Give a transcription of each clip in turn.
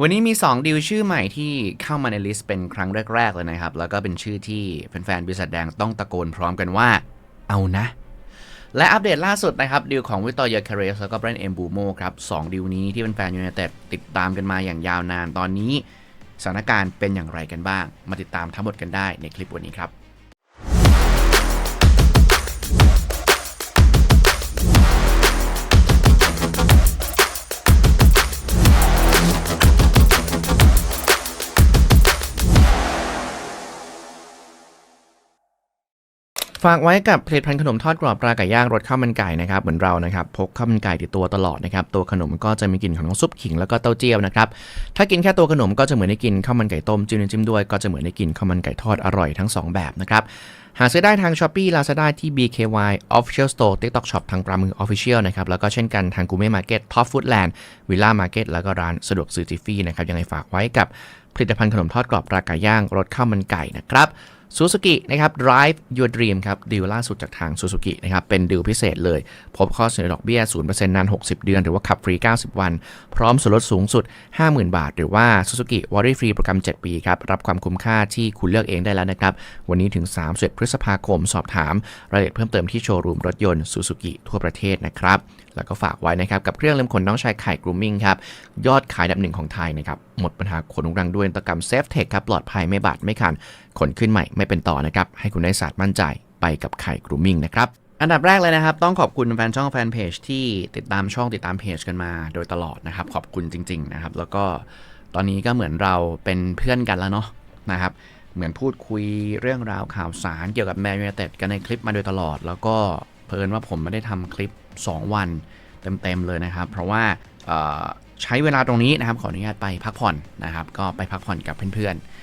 วันนี้มี 2ดิวชื่อใหม่ที่เข้ามาในลิสต์เป็นครั้งแรก ๆ เลยนะครับ แล้วก็เป็นชื่อที่แฟนๆบริษัทแดงต้องตะโกนพร้อมกันว่า เอานะ และอัปเดตล่าสุดนะครับดิวของวิตอร์ยาคาเรสแล้วก็แบรนด์เอ็มบูโมครับสองดิวนี้ที่เป็นแฟนยูไนเต็ดติดตามกันมาอย่างยาวนานตอนนี้สถานการณ์เป็นอย่างไรกันบ้าง มาติดตามทั้งหมดกันได้ในคลิปวันนี้ครับ ฝากไว้กับผลิตภัณฑ์ขนมทอดกรอบปลาไก่ย่างรสข้าวมันไก่นะครับเหมือนเรานะครับพกข้าวมันไก่ติดตัวตลอดนะครับตัวขนมก็จะมีกลิ่นของน้ำซุปขิงแล้วก็เต้าเจี้ยวนะครับถ้ากินแค่ตัวขนมก็จะเหมือนได้กินข้าวมันไก่ต้มจิ้มน้ำจิ้มด้วยก็จะเหมือนได้กินข้าวมันไก่ทอดอร่อยทั้งสองแบบนะครับหาซื้อได้ทาง s h อ p e e Lazada ที่ BKY Official Store TikTok Shop ทางปลามือ Official นะครับแล้วก็เช่นกันทาง Gourmet Market Top Foodland Villa Market แล้วก็ร้านสะดวกซื้อจิฟฟี่นะครับยังไงฝากไว้กับผลิตภัณฑ์ขนมทอดกรอบปลาไก่ย่างรสข้าวมันไก่นะครับ ซูซูกินะครับ drive your dream ครับดีลล่าสุดจากทางซูซูกินะครับเป็นดีลพิเศษเลย พบข้อเสนอดอกเบี้ย 0%นาน 60 เดือน หรือว่าขับฟรี 90 วัน พร้อมส่วนลดสูงสุด 50,000 บาท หรือว่าซูซูกิวอร์รี่ฟรีโปรแกรม 7 ปีครับ รับความคุ้มค่าที่คุณเลือกเองได้แล้วนะครับ วันนี้ถึง 31 พฤษภาคม สอบถาม รายละเอียดเพิ่มเติมที่โชว์รูมรถยนต์ซูซูกิทั่วประเทศนะครับแล้วก็ฝากไว้นะครับ กับเครื่องเล็มขนน้องชายไข่กรูมมิ่งครับ ยอดขายดับหนึ่งของไทยนะครับ หมดปัญหาขนรังด้วยนตกรรมเซฟเทคครับ ปลอดภัยไม่บาดไม่คัน ขนขึ้นใหม่ไม่เป็นต่อนะครับ ให้คุณได้ศาสตร์มั่นใจไปกับไข่กรูมิ่งนะครับ อันดับแรกเลยนะครับ ต้องขอบคุณแฟนช่องแฟนเพจที่ติดตามช่องติดตามเพจกันมาโดยตลอดนะครับ ขอบคุณจริง ๆ นะครับ แล้วก็ตอนนี้ก็เหมือนเราเป็นเพื่อนกันแล้วเนาะนะครับ เหมือนพูดคุยเรื่องราวข่าวสารเกี่ยวกับแมนยูไนเต็ดกันในคลิปมาโดยตลอด แล้วก็เพลินว่าผมไม่ได้ทำคลิป 2 วันเต็มๆเลยนะครับ เพราะว่าใช้เวลาตรงนี้นะครับขออนุญาตไปพักผ่อนนะครับ ก็ไปพักผ่อนกับเพื่อนๆ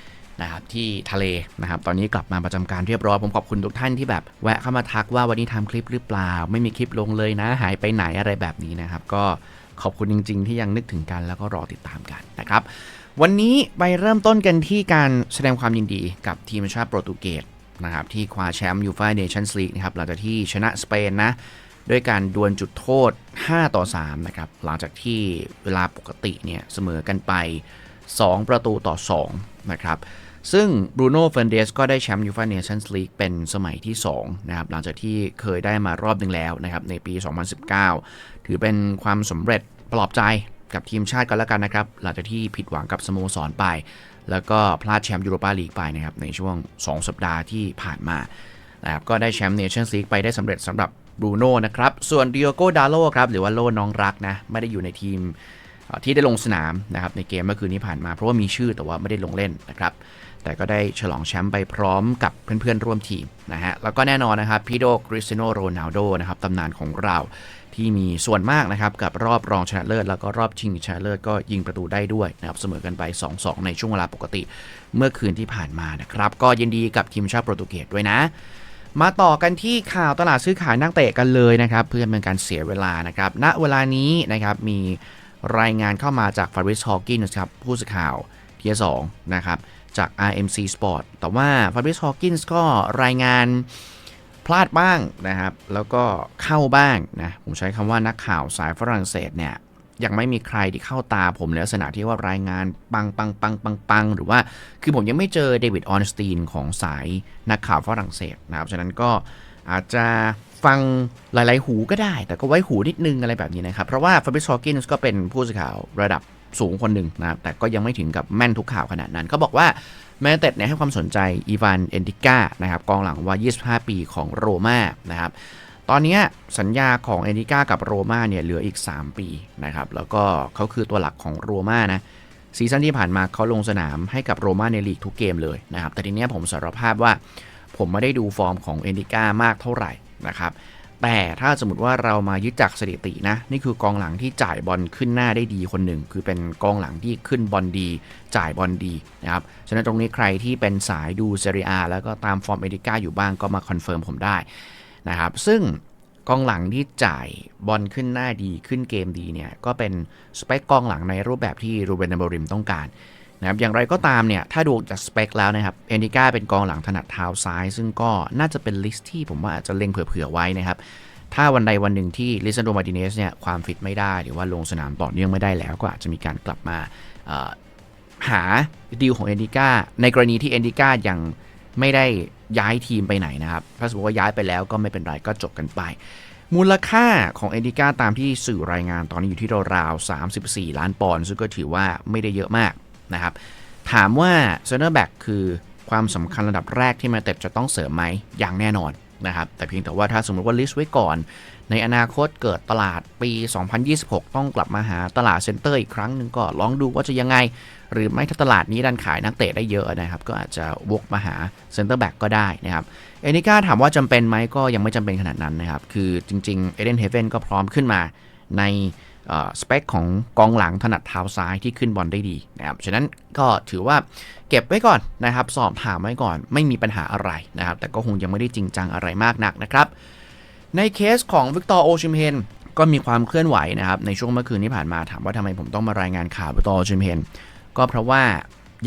นะครับที่ทะเลนะครับตอนนี้กลับมาประจำการเรียบร้อยผมขอบคุณทุกท่านที่แบบแวะเข้ามาทักว่าวันนี้ทำคลิปหรือเปล่า ไม่มีคลิปลงเลยนะหายไปไหนอะไรแบบนี้นะครับก็ขอบคุณจริง ๆ ที่ยังนึกถึงกันแล้วก็รอติดตามกันนะครับวันนี้ไปเริ่มต้นกันที่การแสดงความยินดีกับทีมชาติโปรตุเกสนะครับที่คว้าแชมป์ยูฟ่าเนชั่นส์ลีกนะครับหลังจากที่ชนะสเปนนะด้วยการดวลจุดโทษ 5 ต่อ 3 นะครับ หลังจากที่เวลาปกติเนี่ยเสมอกันไป 2 ประตูต่อ 2 นะครับ ซึ่งบรูโน่เฟรนเดสก็ได้แชมป์ยูฟ่าเนชั่นส์ลีกเป็นสมัยที่2นะครับหลังจากที่เคยได้มารอบหนึ่งแล้วนะครับในปี 2019 ถือเป็นความสำเร็จปลอบใจกับทีมชาติกันแล้วกันนะครับ หลังจากที่ผิดหวังกับสโมสรไป แล้วก็พลาดแชมป์ยูโรปาลีกไปนะครับในช่วง 2 สัปดาห์ที่ผ่านมานะครับก็ได้แชมป์เนชั่นส์ลีกไปได้สำเร็จสำหรับบรูโน่นะครับ ส่วนดิโอโกดาโลครับ หรือว่าโลน้องรักนะ ไม่ได้อยู่ในทีม ที่ได้ลงสนามนะครับในเกมเมื่อคืนนี้ผ่านมา เพราะว่ามีชื่อแต่ว่าไม่ได้ลงเล่นนะครับแต่ก็ได้ฉลองแชมป์ไปพร้อมกับเพื่อนๆ ร่วมทีมนะฮะ แล้วก็แน่นอนนะครับ พี่โดคริสเตียโนโรนัลโดนะครับตำนานของเราที่มีส่วนมากนะครับ กับรอบรองชนะเลิศ แล้วก็รอบชิงชนะเลิศก็ยิงประตูได้ด้วยนะครับ เสมอกันไป 2-2 ในช่วงเวลาปกติ เมื่อคืนที่ผ่านมานะครับ ก็ยินดีกับทีมชาติโปรตุเกสด้วยนะ มาต่อกันที่ข่าวตลาดซื้อขายนักเตะกันเลยนะครับ เพื่อเป็นการเสียเวลานะครับณเวลานี้นะครับมี รายงานเข้ามาจากฟาริสฮอ w กินส์ครับผู้สื่อข่าวทีสองนะครับจาก RMC Sport แต่ว่าฟาริสฮอ w กินส์ก็รายงานพลาดบ้างนะครับ แล้วก็เข้าบ้างนะผมใช้คำว่านักข่าวสายฝรั่งเศสเนี่ยยังไม่มีใครที่เข้าตาผมในลักษณะที่ว่ารายงานปังปังปังปังปังหรือว่าคือผมยังไม่เจอเดวิดออนสตีนของสายนักข่าวฝรั่งเศสนะครับฉะนั้นก็อาจจะ ฟังหลาย ๆ หูก็ได้ แต่ก็ไว้หูนิดนึงอะไรแบบนี้นะครับ เพราะว่าฟาบิสฮอกินส์ก็เป็นผู้สื่อข่าวระดับสูงคนหนึ่งนะครับ แต่ก็ยังไม่ถึงกับแม่นทุกข่าวขนาดนั้น เขาบอกว่าแมนเต็ดเนี่ยให้ความสนใจอีวานเอนติก้านะครับกองหลังวัย25 ปีของโรม่านะครับตอนนี้สัญญาของเอนิก้ากับโรม่าเนี่ยเหลืออีก 3 ปีนะครับแล้วก็เขาคือตัวหลักของโรม่านะซีซั่นที่ผ่านมาเขาลงสนามให้กับโรม่าในลีกทุกเกมเลยนะครับแต่ทีนี้ผมสารภาพว่า ผมไม่ได้ดูฟอร์มของเอนิก้ามากเท่าไหร่นะครับแต่ถ้าสมมติว่าเรามายึดจากสถิตินะ นี่คือกองหลังที่จ่ายบอลขึ้นหน้าได้ดีคนหนึ่ง คือเป็นกองหลังที่ขึ้นบอลดี จ่ายบอลดีนะครับฉะนั้นตรงนี้ใครที่เป็นสายดูเซเรียแล้วก็ตามฟอร์มเอนิก้าอยู่บ้างก็มาคอนเฟิร์มผมได้นะครับซึ่งกองหลังที่จ่ายบอลขึ้นหน้าดีขึ้นเกมดีเนี่ยก็เป็นสเปคกองหลังในรูปแบบที่รูเบนอมริมต้องการ นะครับอย่างไรก็ตามเนี่ยถ้าดูจากสเปคแล้วนะครับเอนิก้าเป็นกองหลังถนัดเท้าซ้าย ซึ่งก็น่าจะเป็นลิสต์ที่ผมว่าอาจจะเล็งเผื่อๆไว้นะครับถ้าวันใดวันหนึ่งที่ลิซันโดมาร์ติเนสเนี่ยความฟิตไม่ได้ หรือว่าลงสนามต่อเนื่องไม่ได้แล้ว ก็อาจจะมีการกลับมาหาดีลของเอนดิก้าในกรณีที่เอนดิก้ายังไม่ได้ย้ายทีมไปไหนนะครับ ถ้าสมมติว่าย้ายไปแล้วก็ไม่เป็นไรก็จบกันไป มูลค่าของเอนดิก้าตามที่สื่อรายงานตอนนี้อยู่ที่ราวๆ34 ล้านปอนด์ซึ่งก็ถือว่าไม่ได้เยอะมาก นะครับ ถามว่าเซนเตอร์แบ็กคือความสำคัญระดับแรกที่มาเต็ดจะต้องเสริมไหมอย่างแน่นอนนะครับ แต่เพียงแต่ว่าถ้าสมมติว่าลิสต์ไว้ก่อน ในอนาคตเกิดตลาดปี 2026 ต้องกลับมาหาตลาดเซ็นเตอร์อีกครั้งหนึ่งก็ลองดูว่าจะยังไง หรือไม่ถ้าตลาดนี้ดันขายนักเตะได้เยอะนะครับ ก็อาจจะวกมาหาเซ็นเตอร์แบ็กก็ได้นะครับ เอนิก้าถามว่าจำเป็นไหมก็ยังไม่จำเป็นขนาดนั้นนะครับ คือจริงๆเอเดนเฮเวนก็พร้อมขึ้นมาใน สเปคของกองหลังถนัดเท้าซ้ายที่ขึ้นบอลได้ดีนะครับ ฉะนั้นก็ถือว่าเก็บไว้ก่อนนะครับ สอบถามไว้ก่อนไม่มีปัญหาอะไรนะครับ แต่ก็คงยังไม่ได้จริงจังอะไรมากนักนะครับ ในเคสของวิกตอร์โอชิมเฮนก็มีความเคลื่อนไหวนะครับ ในช่วงเมื่อคืนที่ผ่านมาถามว่าทำไมผมต้องมารายงานข่าววิกตอร์โอชิมเฮนก็เพราะว่า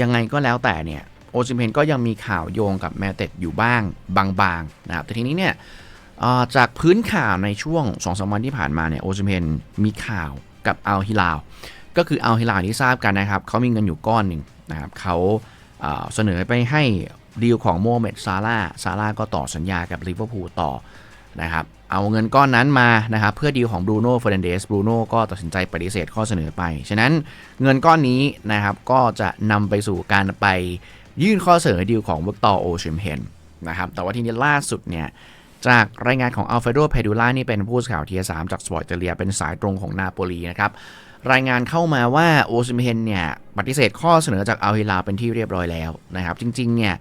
ยังไงก็แล้วแต่เนี่ยโอชิมเฮนก็ยังมีข่าวโยงกับแมตเต็ดอยู่บ้างบางๆนะครับแต่ทีนี้เนี่ย จากพื้นข่าวในช่วง2อสวันที่ผ่านมาเนี่ยโอชิมเฮนมีข่าวกับอัลฮิลาลก็คืออัลฮิลาลที่ทราบกันนะครับเขามีเงินอยู่ก้อนหนึ่งนะครับเขาเสนอไปให้ดีลของโมเมดซาร่าซาร่าก็ต่อสัญญากับลิเวอร์พูลต่อนะครับเอาเงินก้อนนั้นมานะครับเพื่อดีลของบรูโน่เฟอร์นันเดสบรูโน่ก็ตัดสินใจปฏิเสธข้อเสนอไป ฉะนั้นเงินก้อนนี้นะครับก็จะนำไปสู่การไปยื่นข้อเสนอดีลของเวิกตอร์โอชิมเฮนนะครับแต่ว่าทีนี้ล่าสุดเนี่ย จากรายงานของอัลเฟโดเพดูล่านี่เป็นผู้สื่อข่าวทีสามจากสปอร์ตเตเลียเป็นสายตรงของนาโปลีนะครับรายงานเข้ามาว่าโอซิมเฮนเนี่ยปฏิเสธข้อเสนอจากอัลฮิลาเป็นที่เรียบร้อยแล้วนะครับจริงๆเนี่ย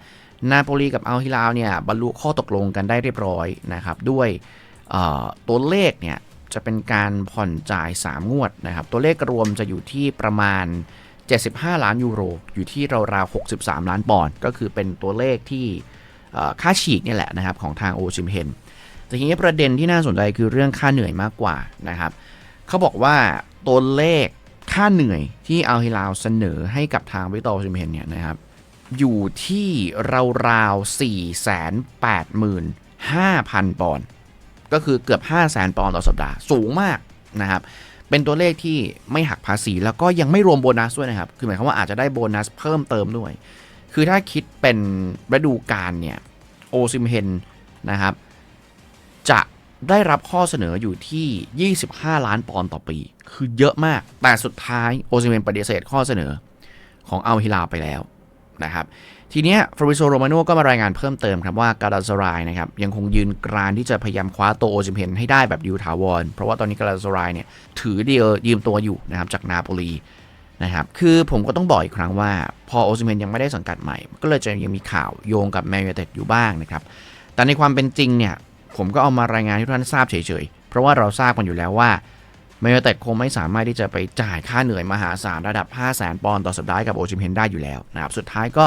นาโปลีกับอัลฮิลาเนี่ยบรรลุข้อตกลงกันได้เรียบร้อยนะครับด้วยตัวเลขเนี่ยจะเป็นการผ่อนจ่าย 3 งวดนะครับตัวเลขรวมจะอยู่ที่ประมาณ 75 ล้านยูโร อยู่ที่ราวๆ63 ล้านปอนด์ก็คือเป็นตัวเลขที่ ค่าฉีกนี่แหละนะครับของทางโอชิมเฮนแต่ทีนี้ประเด็นที่น่าสนใจคือเรื่องค่าเหนื่อยมากกว่านะครับเขาบอกว่าตัวเลขค่าเหนื่อยที่อัลฮิลาลเสนอให้กับทางวิตอร์ชิมเฮนเนี่ยนะครับอยู่ที่ราวๆ485,000 ปอนด์ก็คือเกือบ 5 0 0 0 0 ปอนด์ต่อสัปดาห์สูงมากนะครับเป็นตัวเลขที่ไม่หักภาษีแล้วก็ยังไม่รวมโบนัสด้วยนะครับ คือหมายความว่าอาจจะได้โบนัสเพิ่มเติมด้วย คือถ้าคิดเป็นฤดูกาลเนี่ยโอซิมเฮนนะครับ จะได้รับข้อเสนออยู่ที่ 25 ล้านปอนด์ต่อปี คือเยอะมาก แต่สุดท้ายโอซิมเฮนปฏิเสธข้อเสนอของอัลฮิลาไปแล้วนะครับ ทีเนี้ยฟรบิโซโรมาโนก็มารายงานเพิ่มเติมครับว่ากาลาสรายนะครับยังคงยืนกรานที่จะพยายามคว้าตัวโอซิมเฮนให้ได้แบบยูถาวร เพราะว่าตอนนี้กาลาสรายเนี่ยถือเดียวยืมตัวอยู่นะครับจากนาโปลี นะครับคือผมก็ต้องบอกอีกครั้งว่า พอโอซิเฮนยังไม่ได้สังกัดใหม่ ก็เลยจะยังมีข่าวโยงกับแมนยูเต็ดอยู่บ้างนะครับ แต่ในความเป็นจริงเนี่ย ผมก็เอามารายงานให้ท่านทราบเฉยๆ เพราะว่าเราทราบกันอยู่แล้วว่าแมนยูเต็ดคงไม่สามารถที่จะไปจ่ายค่าเหนื่อยมหาศาลระดับ 5 0 0 0 0 0ปอนด์ต่อสัปดาห์กับโอซิเฮนได้อยู่แล้วนะครับ สุดท้ายก็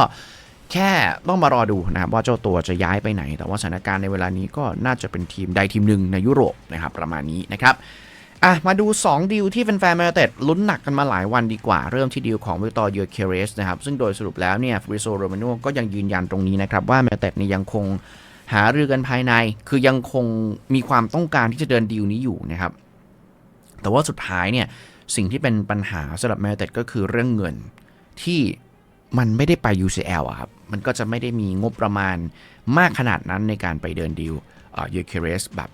แค่ต้องมารอดูนะครับว่าเจ้าตัวจะย้ายไปไหน แต่ว่าสถานการณ์ในเวลานี้ก็น่าจะเป็นทีมใดทีมหนึ่งในยุโรปนะครับประมาณนี้นะครับ อะ มาดู 2 ดีลที่แฟนๆแมนเต็ดลุ้นหนักกันมาหลายวันดีกว่า เริ่มที่ดีลของวิกตอร์เยอร์เคเรสนะครับ ซึ่งโดยสรุปแล้วเนี่ยฟริโซโรมาโนก็ยังยืนยันตรงนี้นะครับ ว่าแมนเต็ดนี่ยังคงหารือกันภายใน คือยังคงมีความต้องการที่จะเดินดีลนี้อยู่นะครับ แต่ว่าสุดท้ายเนี่ยสิ่งที่เป็นปัญหาสำหรับแมนเต็ดก็คือเรื่องเงินที่มันไม่ได้ไป UCL อะครับ มันก็จะไม่ได้มีงบประมาณมากขนาดนั้นในการไปเดินดีลยูเคเรสแบบ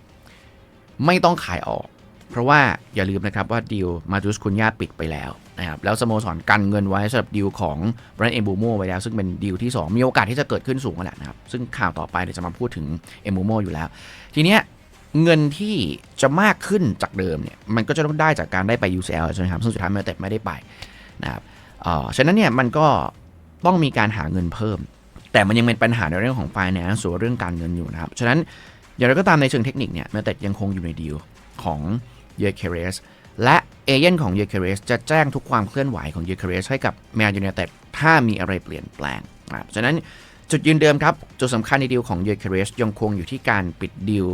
ไม่ต้องขายออก เพราะว่าอย่าลืมนะครับว่าดีลมาตุสคุนยาปิดไปแล้วนะครับแล้วสโมสรกันเงินไว้สำหรับดีลของแบรนด์เอมบูโมไว้แล้ว ซึ่งเป็นดีลที่ 2 มีโอกาสที่จะเกิดขึ้นสูงแหละนะครับ ซึ่งข่าวต่อไปเดี๋ยวจะมาพูดถึงเอมบูโมอยู่แล้ว ทีเนี้ยเงินที่จะมากขึ้นจากเดิมเนี่ยมันก็จะต้องได้จากการได้ไป UCL ใช่ไหมครับซึ่งสุดท้ายเมลเต็ดไม่ได้ไปนะครับฉะนั้นเนี่ยมันก็ต้องมีการหาเงินเพิ่ม แต่มันยังเป็นปัญหาในเรื่องของไฟแนนซ์ส่วนเรื่องการเงินอยู่นะครับฉะนั้นอย่างไรก็ตามในเชิงเทคนิคเนี่ยเมแต่ยังคงอยู่ในดีลของ เยเคเรสและเอเย่นของเยเคเรสจะแจ้งทุกความเคลื่อนไหวของเยเคเรสให้กับแมนยูไนเต็ดถ้ามีอะไรเปลี่ยนแปลงนะครับฉะนั้นจุดยืนเดิมครับ จุดสำคัญในดีลของเยเคเรสยังคงอยู่ที่การปิดดีล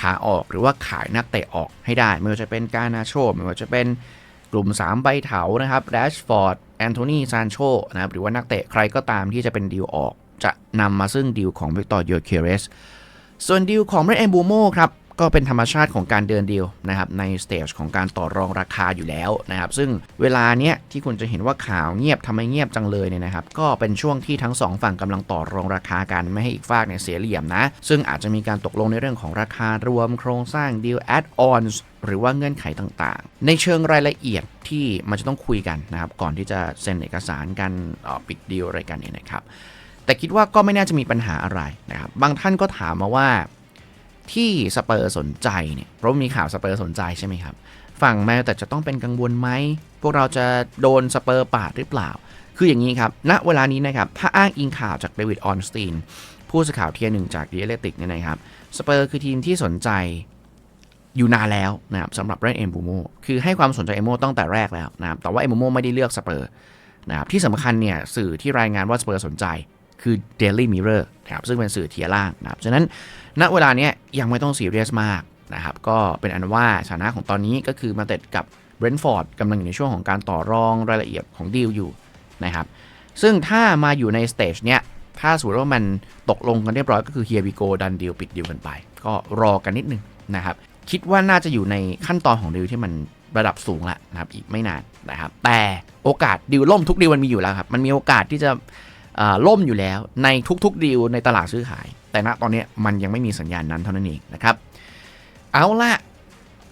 ขาออกหรือว่าขายนักเตะออกให้ได้ ไม่ว่าจะเป็นการนาโชไม่ว่าจะเป็นกลุ่ม 3 ใบเถานะครับแรชฟอร์ดแอนโทนีซานโชนะครับหรือว่านักเตะใครก็ตามที่จะเป็นดีลออก จะนำมาซึ่งดีลของวิกตอร์โยเคเรสส่วนดีลของเรนเอมบูโมครับ ก็เป็นธรรมชาติของการเดินดีลนะครับในสเตจของการต่อรองราคาอยู่แล้วนะครับซึ่งเวลาเนี้ยที่คุณจะเห็นว่าข่าวเงียบทำไมเงียบจังเลยเนี่ยนะครับก็เป็นช่วงที่ทั้งสองฝั่งกำลังต่อรองราคากันไม่ให้อีกฝากเนี่ยเสียเหลี่ยมนะ ซึ่งอาจจะมีการตกลงในเรื่องของราคารวมโครงสร้างดีลแอดออนหรือว่าเงื่อนไขต่างๆ ในเชิงรายละเอียดที่มันจะต้องคุยกันนะครับก่อนที่จะเซ็นเอกสารกันออปิดดีลอะไรกันเนี่ยนะครับแต่คิดว่าก็ไม่น่าจะมีปัญหาอะไรนะครับบางท่านก็ถามมาว่า ที่สเปอร์สนใจเนี่ยเพราะมีข่าวสเปอร์สนใจใช่ไหมครับ ฝั่งแมวแต่จะต้องเป็นกังวลไหม พวกเราจะโดนสเปอร์ปาดหรือเปล่า คืออย่างนี้ครับณเวลานี้นะครับ ถ้าอ้างอิงข่าวจากเดวิดออนสตีนผู้สื่อข่าวเทียหนึ่งจากดีเลติกเนี่ยนะครับสเปอร์คือทีมที่สนใจอยู่นานแล้วนะครับสำหรับเรนเอ็มบูโมคือให้ความสนใจเอมโมตั้งแต่แรกแล้วนะครับแต่ว่าเอมโมไม่ได้เลือกสเปอร์นะครับที่สำคัญเนี่ยสื่อที่รายงานว่าสเปอร์สนใจคือ Daily Mirror นะครับซึ่งเป็นสื่อเทียร์ล่างนะครับฉะนั้น ณเวลาเนี้ยยังไม่ต้องซีเรียสมากนะครับก็เป็นอันว่าสถานะของตอนนี้ก็คือมาเต็ดกับเบรนท์ฟอร์ดกำลังอยู่ในช่วงของการต่อรองรายละเอียดของดีลอยู่นะครับซึ่งถ้ามาอยู่ในสเตจเนี้ยถ้าสมมติว่ามันตกลงกันเรียบร้อยก็คือเฮียบิโกดันดีลปิดดีลกันไป ก็รอกันนิดนึงนะครับคิดว่าน่าจะอยู่ในขั้นตอนของดีลที่มันระดับสูงละนะครับอีกไม่นานนะครับแต่โอกาสดีลล่มทุกดีลมันมีอยู่แล้วครับมันมีโอกาสที่จะอ่าล่มอยู่แล้วในทุกๆดีลในตลาดซื้อขาย แต่ณตอนนี้มันยังไม่มีสัญญาณนั้นเท่านั้นเองนะครับ เอาละ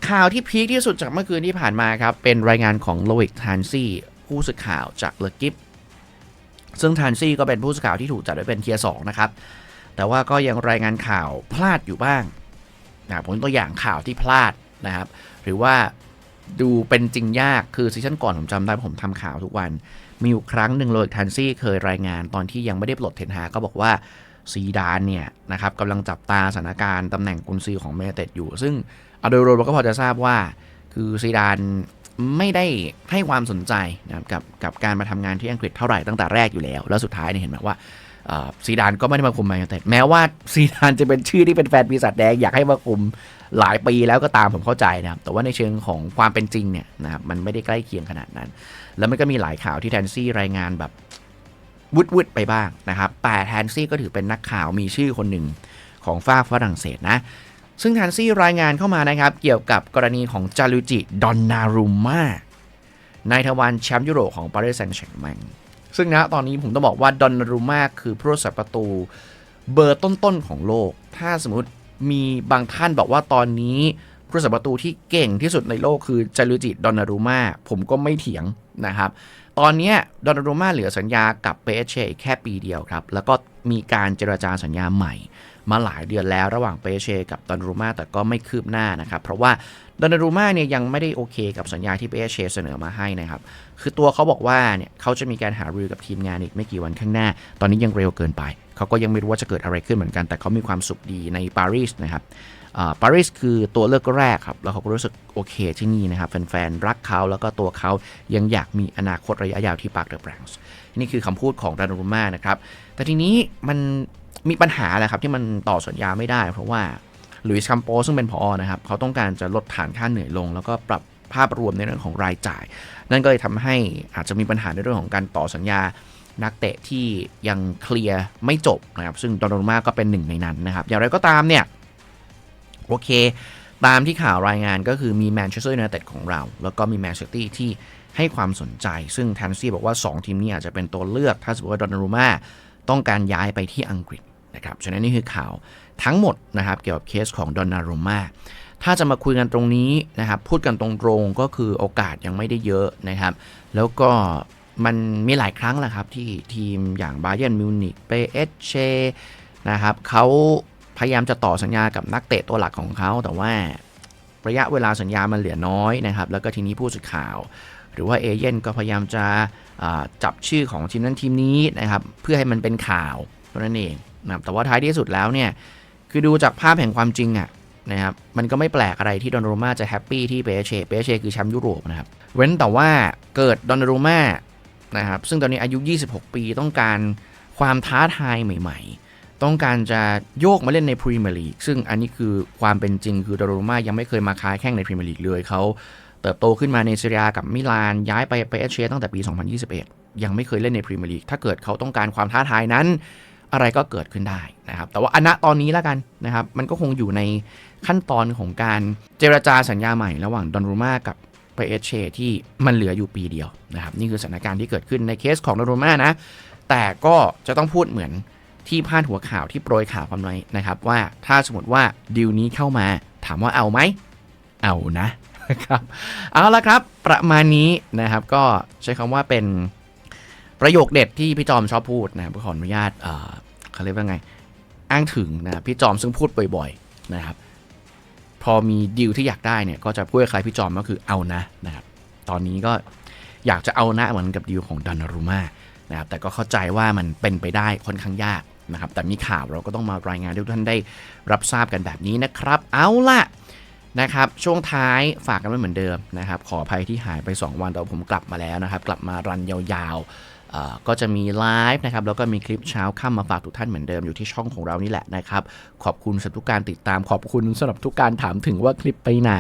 ข่าวที่พีคที่สุดจากเมื่อคืนที่ผ่านมาครับ เป็นรายงานของโลวิกทานซี่ผู้สื่อข่าวจากเลกิฟซึ่งทานซี่ก็เป็นผู้สื่อข่าวที่ถูกจัดไว้เป็นเทียร์สองนะครับ แต่ว่าก็ยังรายงานข่าวพลาดอยู่บ้างนะผมตัวอย่างข่าวที่พลาดนะครับ หรือว่าดูเป็นจริงยากคือซีซั่นก่อนผมจำได้ผมทำข่าวทุกวัน มีอยู่ครั้งหนึ่งโลวิกทานซี่เคยรายงานตอนที่ยังไม่ได้ปลดเทนฮาก็บอกว่า ซีดานเนี่ยนะครับกำลังจับตาสถานการณ์ตำแหน่งกุนซือของเมเต็ดอยู่ ซึ่งเอาโดยรวมเราก็พอจะทราบว่า คือซีดานไม่ได้ให้ความสนใจนะครับกับกับการมาทำงานที่อังกฤษเท่าไหร่ตั้งแต่แรกอยู่แล้ว แล้วสุดท้ายเนี่ยเห็นไหมว่าซีดานก็ไม่ได้มาคุมแมนยูไนเต็ดแม้ว่าซีดานจะเป็นชื่อที่เป็นแฟนปีศาจแดงอยากให้มาคุมหลายปีแล้วก็ตามผมเข้าใจนะครับแต่ว่าในเชิงของความเป็นจริงเนี่ยนะครับมันไม่ได้ใกล้เคียงขนาดนั้น แล้วมันก็มีหลายข่าวที่แทนซี่รายงานแบบ วุดวุดไปบ้างนะครับแต่แทนซี่ก็ถือเป็นนักข่าวมีชื่อคนหนึ่งของฝ้าฝรั่งเศสนะ ซึ่งแทนซี่รายงานเข้ามานะครับ เกี่ยวกับกรณีของจารุจิดอนนารุม่านายทวารแชมป์ยุโรปของปารีสแซงต์แชร์แมงซึ่งนะตอนนี้ผมต้องบอกว่าดอนนารุม่าคือผู้รักษาประตูเบอร์ต้นๆของโลก ถ้าสมมติมีบางท่านบอกว่าตอนนี้ผู้รักษาประตูที่เก่งที่สุดในโลกคือจารุจิดอนนารุม่าผมก็ไม่เถียงนะครับ ตอนนี้ดอนนารุม่าเหลือสัญญากับเปเชแค่ปีเดียวครับ แล้วก็มีการเจรจาสัญญาใหม่ มาหลายเดือนแล้วระหว่างเปเชกับดอนนารุม่าแต่ก็ไม่คืบหน้านะครับ เพราะว่าดอนนารุม่าเนี่ยยังไม่ได้โอเคกับสัญญาที่เปเชเสนอมาให้นะครับ คือตัวเขาบอกว่าเนี่ยเขาจะมีการหารือกับทีมงานอีกไม่กี่วันข้างหน้า ตอนนี้ยังเร็วเกินไป เขาก็ยังไม่รู้ว่าจะเกิดอะไรขึ้นเหมือนกัน แต่เขามีความสุขดีในปารีสนะครับ ปารีสคือตัวเลือกแรกครับ แล้วเขาก็รู้สึกโอเคที่นี่นะครับ แฟนๆ รักเขาแล้วก็ตัวเขายังอยากมีอนาคตระยะยาวที่ปาร์คเดอะแบรนส์นี่คือคำพูดของดานุม่านะครับ แต่ทีนี้มันมีปัญหาแหละครับที่มันต่อสัญญาไม่ได้ เพราะว่าหลุยส์คัมโปซึ่งเป็นพอนะครับเขาต้องการจะลดฐานค่าเหนื่อยลง แล้วก็ปรับภาพรวมในเรื่องของรายจ่าย นั่นก็เลยทำให้อาจจะมีปัญหาในเรื่องของการต่อสัญญานักเตะที่ยังเคลียร์ไม่จบนะครับซึ่งดอนนารุม่าก็เป็นหนึ่งในนั้นนะครับอย่างไรก็ตามเนี่ย โอเค ตามที่ข่าวรายงานก็คือมีแมนเชสเตอร์ยูไนเต็ดของเรา แล้วก็มีแมนเชสเตอร์ที่ให้ความสนใจ ซึ่งแทนซี่บอกว่า 2 ทีมนี้อาจจะเป็นตัวเลือก ถ้าสมมติว่าดอนนารุม่าต้องการย้ายไปที่อังกฤษนะครับ ฉะนั้นนี่คือข่าวทั้งหมดนะครับเกี่ยวกับเคสของดอนนารุม่าถ้าจะมาคุยกันตรงนี้นะครับพูดกันตรงๆก็คือโอกาสยังไม่ได้เยอะนะครับ แล้วก็มันมีหลายครั้งแหละครับที่ทีมอย่างบาเย r n นมิวนิกเปเอชเชนะครับเขา พยายามจะต่อสัญญากับนักเตะตัวหลักของเขา แต่ว่าระยะเวลาสัญญามันเหลือน้อยนะครับ แล้วก็ทีนี้ผู้สื่อข่าว หรือว่าเอเย่นก็พยายามจะจับชื่อของทีมนั้นทีมนี้นะครับ เพื่อให้มันเป็นข่าวเท่านั้นเองนะครับแต่ว่าท้ายที่สุดแล้วเนี่ย คือดูจากภาพแห่งความจริงอะนะครับ มันก็ไม่แปลกอะไรที่ดอนรุม่าจะแฮปปี้ที่เปเชเปเชคือแชมป์ยุโรปนะครับ เว้นแต่ว่าเกิดดอนรุม่านะครับ ซึ่งตอนนี้อายุ 26 ปีต้องการความท้าทายใหม่ ๆ ต้องการจะโยกมาเล่นในพรีเมียร์ลีกซึ่งอันนี้คือความเป็นจริงคือดอนนารุม่ายังไม่เคยมาค้าแข่งในพรีเมียร์ลีกเลยเขาเติบโตขึ้นมาในซีเรียกับมิลานย้ายไปเปเอชตั้งแต่ปี 2021 ยังไม่เคยเล่นในพรีเมียร์ลีกถ้าเกิดเขาต้องการความท้าทายนั้น อะไรก็เกิดขึ้นได้นะครับ แต่ว่าอณตอนนี้แล้วกันนะครับ มันก็คงอยู่ในขั้นตอนของการเจรจาสัญญาใหม่ ระหว่างดอนรูมากับไปเอเชที่มันเหลืออยู่ปีเดียวนะครับนี่คือสถานการณ์ที่เกิดขึ้นในเคสของดอนรูมานะแต่ก็จะต้องพูดเหมือน ที่พาดหัวข่าวที่โปรยข่าวความน้อยนะครับว่าถ้าสมมติว่าดีลนี้เข้ามาถามว่าเอาไหมเอานะครับเอาละครับประมาณนี้นะครับก็ใช้คำว่าเป็นประโยคเด็ดที่พี่จอมชอบพูดนะขออนุญาตเขาเรียกว่าไง อ้างถึงนะพี่จอมซึ่งพูดบ่อยๆนะครับพอมีดีลที่อยากได้เนี่ยก็จะพูดคล้ายพี่จอมก็คือเอานะนะครับตอนนี้ก็อยากจะเอานะเหมือนกับดีลของดานารุมานะครับแต่ก็เข้าใจว่ามันเป็นไปได้ค่อนข้างยาก นะครับแต่มีข่าวเราก็ต้องมารายงานให้ทุกท่านได้รับทราบกันแบบนี้นะครับ เอาล่ะนะครับช่วงท้ายฝากกันไว้เหมือนเดิมนะครับขออภัยที่หายไป 2 วันแต่ผมกลับมาแล้วนะครับ กลับมารันยาวๆก็จะมีไลฟ์นะครับแล้วก็มีคลิปเช้าค่ำมาฝากทุกท่านเหมือนเดิมอยู่ที่ช่องของเรานี่แหละนะครับ ขอบคุณสำหรับทุกการติดตามขอบคุณสำหรับทุกการถามถึงว่าคลิปไปไหน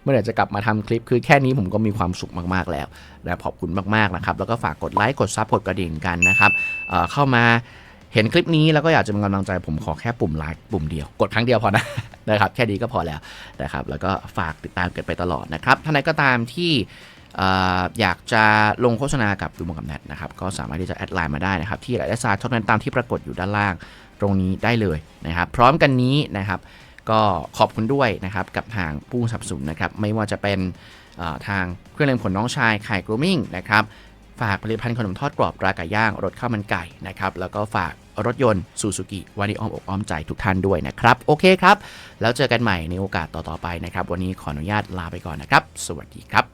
เมื่อไหร่จะกลับมาทำคลิปคือแค่นี้ผมก็มีความสุขมากๆแล้วและขอบคุณมากๆนะครับแล้วก็ฝากกดไลค์กดซับกดกระดิ่งกันนะครับเข้ามา เห็นคลิปนี้แล้วก็อยากจะเป็นกำลังใจผมขอแค่ปุ่มไลค์ปุ่มเดียว กดครั้งเดียวพอนะนะครับแค่นี้ก็พอแล้วนะครับแล้วก็ฝากติดตามกันไปตลอดนะครับท่านใดก็ตามที่อยากจะลงโฆษณากับดูมงกับแนทนะครับก็สามารถที่จะแอดไลน์มาได้นะครับที่ไลน์ซาเท่านั้นตามที่ปรากฏอยู่ด้านล่างตรงนี้ได้เลยนะครับ พร้อมกันนี้นะครับก็ขอบคุณด้วยนะครับกับทางผู้สับสนนะครับไม่ว่าจะเป็นทางเครื่องเล่นขนน้องชายไข่กรูมิ่งนะครับ ฝากผลิตภัณฑ์ขนมทอดกรอบราไก่ย่างรสข้าวมันไก่นะครับ แล้วก็ฝากรถยนต์ซูซูกิวานิอ้อมอกอ้อมใจทุกท่านด้วยนะครับ โอเคครับ แล้วเจอกันใหม่ในโอกาสต่อๆไปนะครับ วันนี้ขออนุญาตลาไปก่อนนะครับ สวัสดีครับ